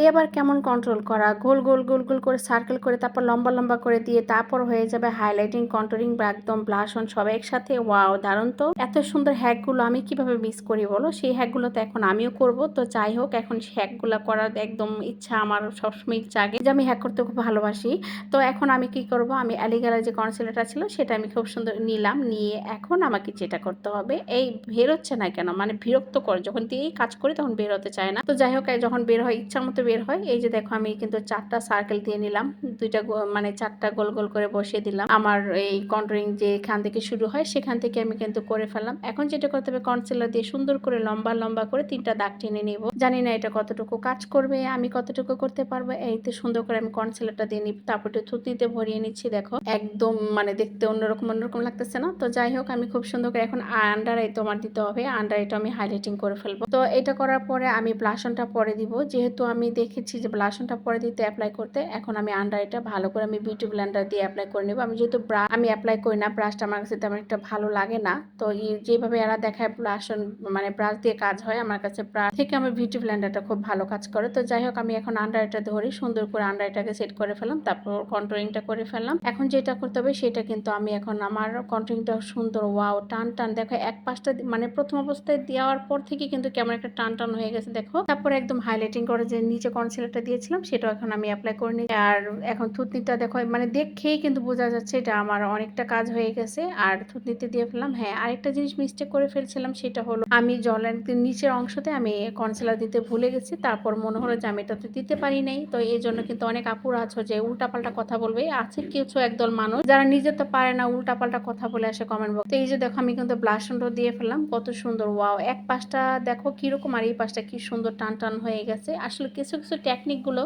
এ আবার কেমন কন্ট্রোল করা? গোল গোল গোল গোল করে সার্কেল করে তারপর লম্বা লম্বা করে দিয়ে তারপর হয়ে যাবে হাইলাইটিং কন্ট্রোলিং বা একদম ব্লাশ অন সব একসাথে। ওয়াও দারুণ তো। এত সুন্দর হ্যাকগুলো আমি কীভাবে মিস করি বলো? সেই হ্যাকগুলো তো এখন আমিও করব। তো যাই হোক, এখন হ্যাকগুলো করার একদম ইচ্ছা আমার সবসময় ইচ্ছা আগে যে আমি হ্যাক করতে খুব ভালোবাসি। তো এখন আমি কি করব? আমি অ্যালিগালার যে কনসিলারটা ছিল, সেটা আমি খুব সুন্দর নিলাম। নিয়ে এখন আমাকে যেটা করতে হবে, এই বের হচ্ছে না কেন? মানে বিরক্ত করে যখন দিয়েই কাজ করি, তখন বের হতে চায় না। তো যাই হোক, যখন বের হয় ইচ্ছার মতো বের হয়। এই যে দেখো, আমি কিন্তু চারটা সার্কেল দিয়ে নিলাম। দুইটা মানে চারটা গোল গোল করে বসিয়ে দিলাম। আমার এই কন্ট্রোলিং যে এখান থেকে শুরু হয়, সেখান থেকে আমি কিন্তু করে ফেললাম। এখন যেটা করতে হবে কনসিলার দিয়ে সুন্দর করে লম্বা লম্বা করে তিনটা দাগ টেনে নেব। জানি না এটা কতটুকু কাজ করবে, আমি কতটুকু করতে পারব? এই তো সুন্দর করে আমি কনসিলারটা দিয়ে নিব। তারপর থুতনিতে ভরিয়ে নিচ্ছি, দেখো। একদম মানে দেখতে অন্যরকম অন্যরকম লাগতেছে না? তো যাই হোক, আমি খুব সুন্দর করে এখন আন্ডার আই তোমার দিতে হবে। আন্ডার আইটা আমি হাইলাইটিং করে ফেলব। তো এটা করার পরে আমি ব্লাশনটা পরে দিব। যেহেতু আমি দেখেছি যে ব্লাশনটা পরে দিতে অ্যাপ্লাই করতে, এখন আমি আন্ডার আইটা ভালো করে আমি বিউটি ব্লেন্ডার দিয়ে অ্যাপ্লাই করে নেব। আমি যেহেতু ব্রা আমি অ্যাপ্লাই করি না ব্রাশটা আমার কাছে তেমন একটা ভালো লাগে না। তো যেভাবে এরা দেখায় ব্লাশন মানে ব্রাশ দিয়ে কাজ হয়, আমার কাছে ব্রাশ থেকে আমার বিউটি ব্লেন্ডারটা খুব ভালো কাজ করে। তো যাই হোক, আমি এখন আন্ডার আইটা ধরে, সুন্দর করে আন্ডার আইটাকে সেট করে ফেলাম তারপর কন্ট্রোলিংটা করে ফেললাম। এখন যেটা করতে হবে, সেটা কিন্তু আমি এখন আমার কন্ট্রোলিংটা সুন্দর ওয়াও টান টান, দেখো এক পাশটা মানে প্রথম অবস্থায় দেওয়ার পর থেকে কিন্তু কেমন একটা টান টান হয়ে গেছে, দেখো। তারপর একদম হাইলাইটিং করে যে নিচে কনসিলারটা দিয়েছিলাম, সেটাও এখন আমি অ্যাপ্লাই করে নিই। আর এখন থুতনিটা দেখো মানে দেখেই কিন্তু বোঝা যাচ্ছে এটা আমার অনেকটা কাজ হয়ে গেছে। আর থুতনিতে দিয়ে ফেললাম হ্যাঁ আরেকটা জিনিস মিস্টেক করে ফেলছিলাম, সেটা হলো আমি জলের নিচের অংশতে আমি কনসিলার দিতে ভুলে গেছি। তারপর মনে হলো যে আমি এটা তো দিতে পারি নাই। তো এই জন্য কিন্তু অনেক আপুর আছো যে উল্টাপাল্টা কথা বলবে। আছে কিছু একদল মানুষ, যারা নিজে তো পারে না উল্টাপাল্টা কথা বলে আসে কমেন্ট বক্স এই যে দেখো, আমি কিন্তু ব্লাশনটা দিয়ে ফেললাম, কত সুন্দর ওয়াও এক পাশটা দেখো কীরকম, আর এই পাশটা কি সুন্দর টান টান হয়ে গেছে। আসলে কিছু কিছু টেকনিকগুলো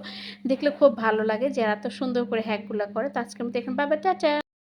দেখলে খুব ভালো লাগে, যারা এত সুন্দর করে হ্যাকগুলো করে। তো আজকে আমি দেখেন বাবা টাটা